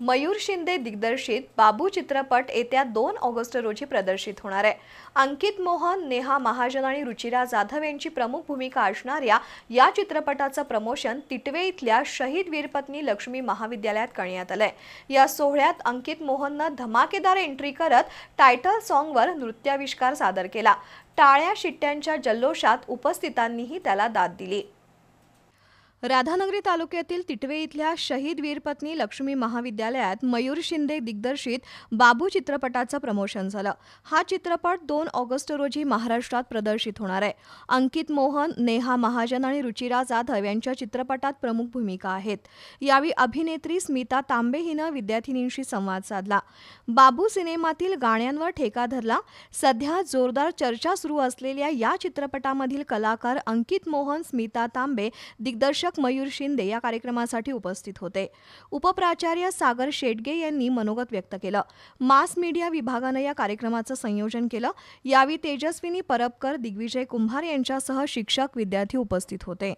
मयूर शिंदे दिग्दर्शित बाबू चित्रपट येत्या दोन ऑगस्ट रोजी प्रदर्शित होणार आहे. अंकित मोहन नेहा महाजन आणि रुचिरा जाधव यांची प्रमुख भूमिका असणाऱ्या या चित्रपटाचं प्रमोशन तिटवे इथल्या शहीद वीरपत्नी लक्ष्मी महाविद्यालयात करण्यात आलंय. या सोहळ्यात अंकित मोहननं धमाकेदार एंट्री करत टायटल सॉंगवर नृत्याविष्कार सादर केला. टाळ्या शिट्ट्यांच्या जल्लोषात उपस्थितांनीही त्याला दाद दिली. राधानगरी तालुक्यातील तिटवे इथल्या शहीद वीरपत्नी लक्ष्मी महाविद्यालयात मयूर शिंदे दिग्दर्शित बाबू चित्रपटाचं प्रमोशन झालं. हा चित्रपट दोन ऑगस्ट रोजी महाराष्ट्रात प्रदर्शित होणार आहे. अंकित मोहन नेहा महाजन आणि रुचिरा जाधव यांच्या चित्रपटात प्रमुख भूमिका आहेत. यावेळी अभिनेत्री स्मिता तांबे हिनं विद्यार्थिनींशी संवाद साधला. बाबू सिनेमातील गाण्यांवर ठेका धरला. सध्या जोरदार चर्चा सुरू असलेल्या या चित्रपटामधील कलाकार अंकित मोहन स्मिता तांबे दिग्दर्शक मयूर शिंदे या कार्यक्रमासाठी उपस्थित होते. उपप्राचार्य सागर शेटगे यांनी मनोगत व्यक्त केलं. मास मीडिया विभागानं या कार्यक्रमाचं संयोजन केलं. यावेळी तेजस्विनी परबकर दिग्विजय कुंभार यांच्यासह शिक्षक विद्यार्थी उपस्थित होते.